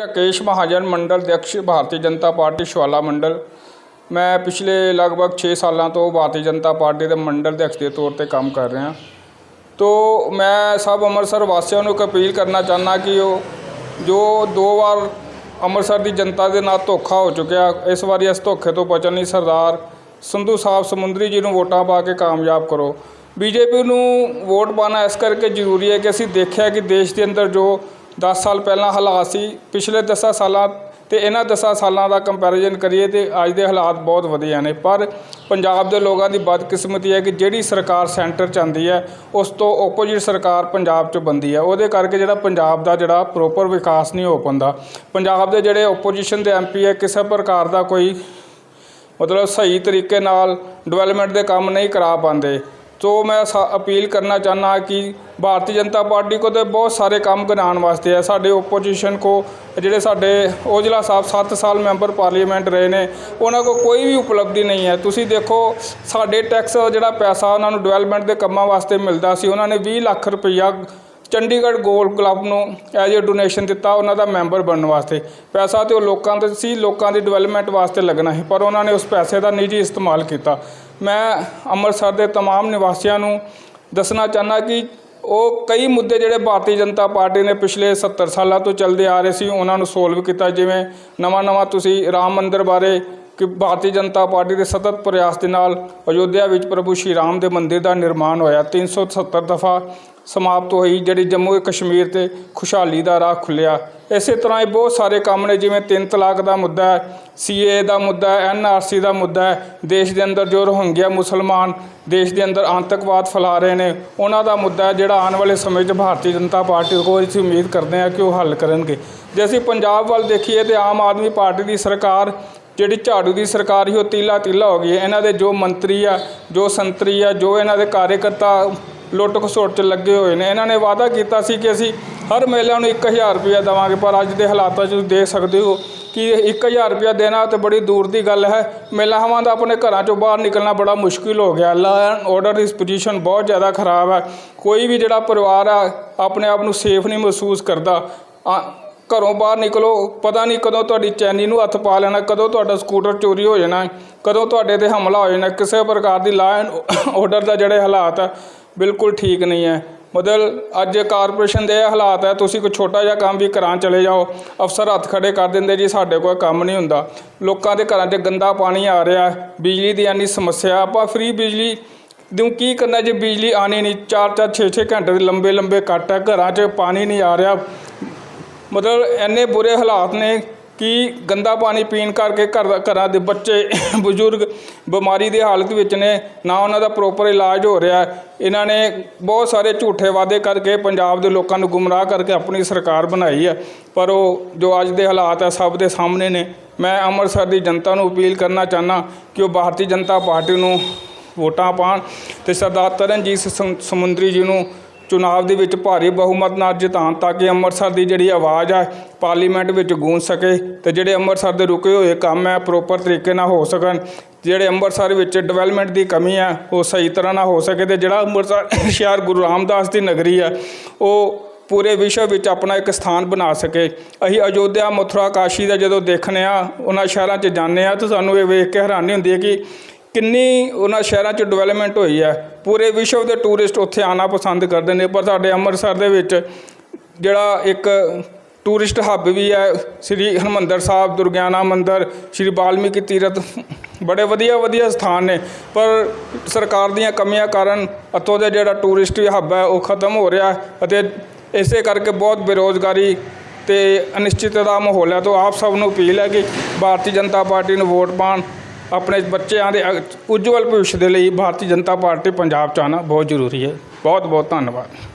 ਰਾਕੇਸ਼ ਮਹਾਜਨ ਮੰਡਲ ਅਧਿਕਸ਼ ਭਾਰਤੀ ਜਨਤਾ ਪਾਰਟੀ ਸ਼ਵਾਲਾ ਮੰਡਲ। ਮੈਂ ਪਿਛਲੇ ਲਗਭਗ 6 ਸਾਲਾਂ ਤੋਂ ਭਾਰਤੀ ਜਨਤਾ ਪਾਰਟੀ ਦੇ ਮੰਡਲ ਅਧਿਕਸ਼ ਦੇ ਤੌਰ ਤੇ ਕੰਮ ਕਰ ਰਿਹਾ। ਤੋ ਮੈਂ ਸਭ ਅੰਮ੍ਰਿਤਸਰ ਵਾਸੀਆਂ ਨੂੰ ਇੱਕ ਅਪੀਲ ਕਰਨਾ ਚਾਹੁੰਦਾ ਕਿ ਉਹ ਜੋ ਦੋ ਵਾਰ ਅੰਮ੍ਰਿਤਸਰ ਦੀ ਜਨਤਾ ਦੇ ਨਾਲ ਧੋਖਾ ਹੋ ਚੁੱਕਿਆ, ਇਸ ਵਾਰੀ ਇਸ ਧੋਖੇ ਤੋਂ ਬਚਣ ਲਈ ਸਰਦਾਰ ਸੰਧੂ ਸਾਹਿਬ ਸਮੁੰਦਰੀ ਜੀ ਨੂੰ ਵੋਟਾਂ ਪਾ ਕੇ ਕਾਮਯਾਬ ਕਰੋ। ਬੀਜੇਪੀ ਨੂੰ ਵੋਟ ਪਾਣਾ ਇਸ ਕਰਕੇ ਜ਼ਰੂਰੀ ਹੈ ਕਿ ਅਸੀਂ ਦੇਖਿਆ ਕਿ ਦੇਸ਼ ਦੇ ਅੰਦਰ ਜੋ 10 ਸਾਲ ਪਹਿਲਾਂ ਹਾਲਾਤ ਸੀ। ਪਿਛਲੇ 10 ਸਾਲਾਂ ਅਤੇ ਇਹਨਾਂ 10 ਸਾਲਾਂ ਦਾ ਕੰਪੈਰੀਜ਼ਨ ਕਰੀਏ ਤਾਂ ਅੱਜ ਦੇ ਹਾਲਾਤ ਬਹੁਤ ਵਧੀਆ ਨੇ। ਪਰ ਪੰਜਾਬ ਦੇ ਲੋਕਾਂ ਦੀ ਬਦਕਿਸਮਤੀ ਹੈ ਕਿ ਜਿਹੜੀ ਸਰਕਾਰ ਸੈਂਟਰ 'ਚ ਆਉਂਦੀ ਹੈ, ਉਸ ਤੋਂ ਓਪੋਜਿਟ ਸਰਕਾਰ ਪੰਜਾਬ 'ਚ ਬੰਦੀ ਹੈ। ਉਹਦੇ ਕਰਕੇ ਜਿਹੜਾ ਪੰਜਾਬ ਦਾ ਜਿਹੜਾ ਪ੍ਰੋਪਰ ਵਿਕਾਸ ਨਹੀਂ ਹੋ ਪਾਉਂਦਾ। ਪੰਜਾਬ ਦੇ ਜਿਹੜੇ ਓਪੋਜੀਸ਼ਨ ਦੇ ਐਮਪੀ ਹੈ, ਕਿਸੇ ਪ੍ਰਕਾਰ ਦਾ ਕੋਈ ਮਤਲਬ ਸਹੀ ਤਰੀਕੇ ਨਾਲ ਡਿਵੈਲਪਮੈਂਟ ਦੇ ਕੰਮ ਨਹੀਂ ਕਰਾ ਪਾਉਂਦੇ। ਸੋ ਮੈਂ ਸਾ- ਅਪੀਲ ਕਰਨਾ ਚਾਹੁੰਦਾ ਕਿ ਭਾਰਤੀ ਜਨਤਾ ਪਾਰਟੀ ਕੋ ਤੇ ਬਹੁਤ ਸਾਰੇ ਕੰਮ ਕਰਾਉਣ ਵਾਸਤੇ ਹੈ। ਸਾਡੇ ਓਪੋਜੀਸ਼ਨ ਕੋ ਜਿਹੜੇ ਸਾਡੇ ਔਜਲਾ ਸਾਹਿਬ 7 ਸਾਲ ਮੈਂਬਰ ਪਾਰਲੀਮੈਂਟ ਰਹੇ ਨੇ, ਉਹਨਾਂ ਕੋ ਕੋਈ ਵੀ ਉਪਲਬਧੀ ਨਹੀਂ ਹੈ। ਤੁਸੀਂ ਦੇਖੋ, ਸਾਡੇ ਟੈਕਸ ਜਿਹੜਾ ਪੈਸਾ ਉਹਨਾਂ ਨੂੰ ਡਿਵੈਲਪਮੈਂਟ ਦੇ ਕੰਮਾਂ ਵਾਸਤੇ ਮਿਲਦਾ ਸੀ, ਉਹਨਾਂ ਨੇ 20 ਲੱਖ ਰੁਪਈਆ ਚੰਡੀਗੜ੍ਹ ਗੋਲ ਕਲੱਬ ਨੂੰ ਐਜ ਏ ਡੋਨੇਸ਼ਨ ਦਿੱਤਾ ਉਹਨਾਂ ਦਾ ਮੈਂਬਰ ਬਣਨ ਵਾਸਤੇ। ਪੈਸਾ ਤੇ ਉਹ ਲੋਕਾਂ ਦੇ ਸੀ, ਲੋਕਾਂ ਦੀ ਡਿਵੈਲਪਮੈਂਟ ਵਾਸਤੇ ਲੱਗਣਾ ਸੀ, ਪਰ ਉਹਨਾਂ ਨੇ ਉਸ ਪੈਸੇ ਦਾ ਨਿੱਜੀ ਇਸਤੇਮਾਲ ਕੀਤਾ। ਮੈਂ ਅੰਮ੍ਰਿਤਸਰ ਦੇ तमाम ਨਿਵਾਸੀਆਂ ਨੂੰ ਦੱਸਣਾ ਚਾਹੁੰਦਾ ਕਿ ਉਹ ਕਈ ਮੁੱਦੇ ਜਿਹੜੇ ਭਾਰਤੀ ਜਨਤਾ ਪਾਰਟੀ ਨੇ ਪਿਛਲੇ 70 ਸਾਲਾਂ ਤੋਂ ਚੱਲਦੇ ਆ ਰਹੇ ਸੀ ਉਹਨਾਂ ਨੂੰ ਸੋਲਵ ਕੀਤਾ ਜਿਵੇਂ ਨਵਾਂ ਨਵਾਂ ਤੁਸੀਂ ਰਾਮ ਮੰਦਿਰ ਬਾਰੇ ਕਿ ਭਾਰਤੀ ਜਨਤਾ ਪਾਰਟੀ ਦੇ ਸਤਤ ਪ੍ਰਯਾਸ ਦੇ ਨਾਲ ਅਯੋਧਿਆ ਵਿੱਚ ਪ੍ਰਭੂ ਸ਼੍ਰੀ ਰਾਮ ਦੇ ਮੰਦਿਰ ਦਾ ਨਿਰਮਾਣ ਹੋਇਆ। 370 ਦਫਾ ਸਮਾਪਤ ਹੋਈ, ਜਿਹੜੀ ਜੰਮੂ ਕਸ਼ਮੀਰ ਤੇ ਖੁਸ਼ਹਾਲੀ ਦਾ ਰਾਹ ਖੁੱਲਿਆ ਇਸੇ ਤਰ੍ਹਾਂ ਹੀ ਬਹੁਤ ਸਾਰੇ ਕੰਮ ਨੇ, ਜਿਵੇਂ ਤਿੰਨ ਤਲਾਕ ਦਾ ਮੁੱਦਾ ਹੈ ਸੀਏ ਦਾ ਮੁੱਦਾ ਹੈ ਐਨਆਰਸੀ ਦਾ ਮੁੱਦਾ ਹੈ। ਦੇਸ਼ ਦੇ ਅੰਦਰ ਜੋ ਰੋਹਿੰਗਿਆ ਮੁਸਲਮਾਨ ਦੇਸ਼ ਦੇ ਅੰਦਰ ਆਤੰਕਵਾਦ ਫੈਲਾ ਰਹੇ ਨੇ, ਉਹਨਾਂ ਦਾ ਮੁੱਦਾ ਹੈ ਜਿਹੜਾ ਆਉਣ ਵਾਲੇ ਸਮੇਂ 'ਚ ਭਾਰਤੀ ਜਨਤਾ ਪਾਰਟੀ ਕੋਲ ਅਸੀਂ ਉਮੀਦ ਕਰਦੇ ਹਾਂ ਕਿ ਉਹ ਹੱਲ ਕਰਨਗੇ। ਜੇ ਅਸੀਂ ਪੰਜਾਬ ਵੱਲ ਦੇਖੀਏ ਤੇ ਆਮ ਆਦਮੀ ਪਾਰਟੀ ਦੀ ਸਰਕਾਰ ਜਿਹੜੀ ਝਾੜੂ ਦੀ ਸਰਕਾਰ ਸੀ, ਉਹ ਤੀਲਾ ਤੀਲਾ ਹੋ ਗਈ ਹੈ। ਇਹਨਾਂ ਦੇ ਜੋ ਮੰਤਰੀ ਆ, ਜੋ ਸੰਤਰੀ ਆ, ਜੋ ਇਹਨਾਂ ਦੇ ਕਾਰਜਕਰਤਾ ਲੁੱਟ ਖਸੁੱਟ 'ਚ ਲੱਗੇ ਹੋਏ ਨੇ, ਇਹਨਾਂ ਨੇ ਵਾਅਦਾ ਕੀਤਾ ਸੀ ਕਿ ਅਸੀਂ ਹਰ ਮਹਿਲਾ ਨੂੰ 1000 ਰੁਪਇਆ ਦੇਵਾਂਗੇ, ਪਰ ਅੱਜ ਦੇ ਹਾਲਾਤਾਂ 'ਚ ਤੁਸੀਂ ਦੇਖ ਸਕਦੇ ਹੋ ਕਿ 1000 ਰੁਪਇਆ ਦੇਣਾ ਤੇ ਬੜੀ ਦੂਰ ਦੀ ਗੱਲ ਹੈ। ਮਹਿਲਾਵਾਂ ਦਾ ਆਪਣੇ ਘਰਾਂ 'ਚੋਂ ਬਾਹਰ ਨਿਕਲਣਾ ਬੜਾ ਮੁਸ਼ਕਿਲ ਹੋ ਗਿਆ। Law and order the position ਬਹੁਤ ਜ਼ਿਆਦਾ ਖਰਾਬ ਹੈ। ਕੋਈ ਵੀ ਜਿਹੜਾ ਪਰਿਵਾਰ ਆ, ਆਪਣੇ ਆਪ ਨੂੰ ਸੇਫ ਨਹੀਂ ਮਹਿਸੂਸ ਕਰਦਾ। ਆ- ਘਰੋਂ ਬਾਹਰ ਨਿਕਲੋ, ਪਤਾ ਨਹੀਂ ਕਦੋਂ ਤੁਹਾਡੀ ਚੈਨੀ ਨੂੰ ਹੱਥ ਪਾ ਲੈਣਾ, ਕਦੋਂ ਤੁਹਾਡਾ ਸਕੂਟਰ ਚੋਰੀ ਹੋ ਜਾਣਾ, ਕਦੋਂ ਤੁਹਾਡੇ ਤੇ ਹਮਲਾ ਹੋ ਜਾਣਾ, ਕਿਸੇ ਪ੍ਰਕਾਰ ਦੀ ਲਾ ਐਂਡ ਆਰਡਰ ਦਾ ਜਿਹੜੇ ਹਾਲਾਤ ਆ, ਬਿਲਕੁਲ ਠੀਕ ਨਹੀਂ ਹੈ। ਮਤਲਬ ਅੱਜ ਕਾਰਪੋਰੇਸ਼ਨ ਦੇ ਇਹ ਹਾਲਾਤ ਹੈ ਤੁਸੀਂ ਕੋਈ ਛੋਟਾ ਜਿਹਾ ਕੰਮ ਵੀ ਕਰਾਂ ਚਲੇ ਜਾਓ, ਅਫਸਰ ਹੱਥ ਖੜੇ ਕਰ ਦਿੰਦੇ ਜੀ, ਸਾਡੇ ਕੋਲ ਕੰਮ ਨਹੀਂ ਹੁੰਦਾ। ਲੋਕਾਂ ਦੇ ਘਰਾਂ 'ਚ ਗੰਦਾ ਪਾਣੀ ਆ ਰਿਹਾ, ਬਿਜਲੀ ਦੀ ਇੰਨੀ ਸਮੱਸਿਆ, ਆਪਾਂ ਫ੍ਰੀ ਬਿਜਲੀ ਨੂੰ ਕੀ ਕਰਨਾ ਜੇ ਬਿਜਲੀ ਆਣੀ ਨਹੀਂ 4-4 6-6 ਘੰਟੇ ਦੇ ਲੰਬੇ ਲੰਬੇ ਕੱਟ ਹੈ ਘਰਾਂ 'ਚ ਪਾਣੀ ਨਹੀਂ ਆ ਰਿਹਾ ਮਤਲਬ ਇੰਨੇ ਬੁਰੇ ਹਾਲਾਤ ਨੇ ਕਿ ਗੰਦਾ ਪਾਣੀ ਪੀਣ ਕਰਕੇ ਘਰ ਦਾ- ਘਰਾਂ ਦੇ ਬੱਚੇ, ਬਜ਼ੁਰਗ ਬਿਮਾਰੀ ਦੀ ਹਾਲਤ ਵਿੱਚ ਨੇ, ਨਾ ਉਹਨਾਂ ਦਾ ਪ੍ਰੋਪਰ ਇਲਾਜ ਹੋ ਰਿਹਾ। ਇਹਨਾਂ ਨੇ ਬਹੁਤ ਸਾਰੇ ਝੂਠੇ ਵਾਅਦੇ ਕਰਕੇ ਪੰਜਾਬ ਦੇ ਲੋਕਾਂ ਨੂੰ ਗੁੰਮਰਾਹ ਕਰਕੇ ਆਪਣੀ ਸਰਕਾਰ ਬਣਾਈ ਹੈ। ਪਰ ਉਹ ਜੋ ਅੱਜ ਦੇ ਹਾਲਾਤ ਹੈ, ਸਭ ਦੇ ਸਾਹਮਣੇ ਨੇ। ਮੈਂ ਅੰਮ੍ਰਿਤਸਰ ਦੀ ਜਨਤਾ ਨੂੰ ਅਪੀਲ ਕਰਨਾ ਚਾਹੁੰਦਾ ਕਿ ਉਹ ਭਾਰਤੀ ਜਨਤਾ ਪਾਰਟੀ ਨੂੰ ਵੋਟਾਂ ਪਾਉਣ ਤੇ ਸਰਦਾਰ ਤਰਨਜੀਤ ਸਿੰਘ ਸਮੁੰਦਰੀ ਜੀ ਨੂੰ ਚੁਣਾਵ ਦੇ ਵਿੱਚ ਭਾਰੀ ਬਹੁਮਤ ਨਾਲ ਜਿਤਾਉਣ ਤਾਂ ਕਿ ਅੰਮ੍ਰਿਤਸਰ ਦੀ ਜਿਹੜੀ ਆਵਾਜ਼ ਹੈ ਪਾਰਲੀਮੈਂਟ ਵਿੱਚ ਗੂੰਜ ਸਕੇ ਤੇ ਜਿਹੜੇ ਅੰਮ੍ਰਿਤਸਰ ਦੇ ਰੁਕੇ ਹੋਏ ਕੰਮ ਹੈ ਪ੍ਰੋਪਰ ਤਰੀਕੇ ਨਾਲ ਹੋ ਸਕਣ। ਜਿਹੜੇ ਅੰਮ੍ਰਿਤਸਰ ਵਿੱਚ ਡਿਵੈਲਪਮੈਂਟ ਦੀ ਕਮੀ ਹੈ ਉਹ ਸਹੀ ਤਰ੍ਹਾਂ ਨਾਲ ਹੋ ਸਕੇ ਤੇ ਜਿਹੜਾ ਅੰਮ੍ਰਿਤਸਰ ਸ਼ਹਿਰ ਗੁਰੂ ਰਾਮਦਾਸ ਦੀ ਨਗਰੀ ਹੈ ਉਹ ਪੂਰੇ ਵਿਸ਼ਵ ਵਿੱਚ ਆਪਣਾ ਇੱਕ ਸਥਾਨ ਬਣਾ ਸਕੇ। ਅਸੀਂ ਅਯੋਧਿਆ ਮਥੁਰਾ ਕਾਸ਼ੀ ਦਾ ਜਦੋਂ ਦੇਖਨੇ ਆ ਉਹਨਾਂ ਸ਼ਹਿਰਾਂ 'ਚ ਜਾਂਦੇ ਆ ਤਾਂ ਸਾਨੂੰ ਇਹ ਵੇਖ ਕੇ ਹੈਰਾਨੀ ਹੁੰਦੀ ਹੈ ਕਿ ਕਿੰਨੀ ਉਹਨਾਂ ਸ਼ਹਿਰਾਂ 'ਚ ਡਿਵੈਲਪਮੈਂਟ ਹੋਈ ਹੈ ਪੂਰੇ ਵਿਸ਼ਵ ਦੇ ਟੂਰਿਸਟ ਉੱਥੇ ਆਉਣਾ ਪਸੰਦ ਕਰਦੇ ਨੇ, ਪਰ ਸਾਡੇ ਅੰਮ੍ਰਿਤਸਰ ਦੇ ਵਿੱਚ ਜਿਹੜਾ ਇੱਕ ਟੂਰਿਸਟ ਹੱਬ ਵੀ ਹੈ, ਸ੍ਰੀ ਹਰਮੰਦਰ ਸਾਹਿਬ ਦੁਰਗਿਆਨਾ ਮੰਦਿਰ, ਸ੍ਰੀ ਬਾਲਮੀਕੀ ਤੀਰਥ, ਬੜੇ ਵਧੀਆ ਵਧੀਆ ਸਥਾਨ ਨੇ। ਪਰ ਸਰਕਾਰ ਦੀਆਂ ਕਮੀਆਂ ਕਾਰਨ ਇੱਥੋਂ ਦਾ ਜਿਹੜਾ ਟੂਰਿਸਟ ਹੱਬ ਹੈ, ਉਹ ਖਤਮ ਹੋ ਰਿਹਾ ਅਤੇ ਇਸੇ ਕਰਕੇ ਬਹੁਤ ਬੇਰੋਜ਼ਗਾਰੀ ਤੇ ਅਨਿਸ਼ਚਿਤਤਾ ਦਾ ਮਾਹੌਲ ਹੈ। ਤੋਂ ਆਪ ਸਭ ਨੂੰ ਅਪੀਲ ਹੈ ਕਿ ਭਾਰਤੀ ਜਨਤਾ ਪਾਰਟੀ ਨੂੰ ਵੋਟ ਪਾਉਣ। ਆਪਣੇ ਬੱਚਿਆਂ ਦੇ ਅਗ- ਉਜਵਲ ਭਵਿੱਖ ਦੇ ਲਈ ਭਾਰਤੀ ਜਨਤਾ ਪਾਰਟੀ ਪੰਜਾਬ ਚ ਆਉਣਾ ਬਹੁਤ ਜ਼ਰੂਰੀ ਹੈ। ਬਹੁਤ ਬਹੁਤ ਧੰਨਵਾਦ।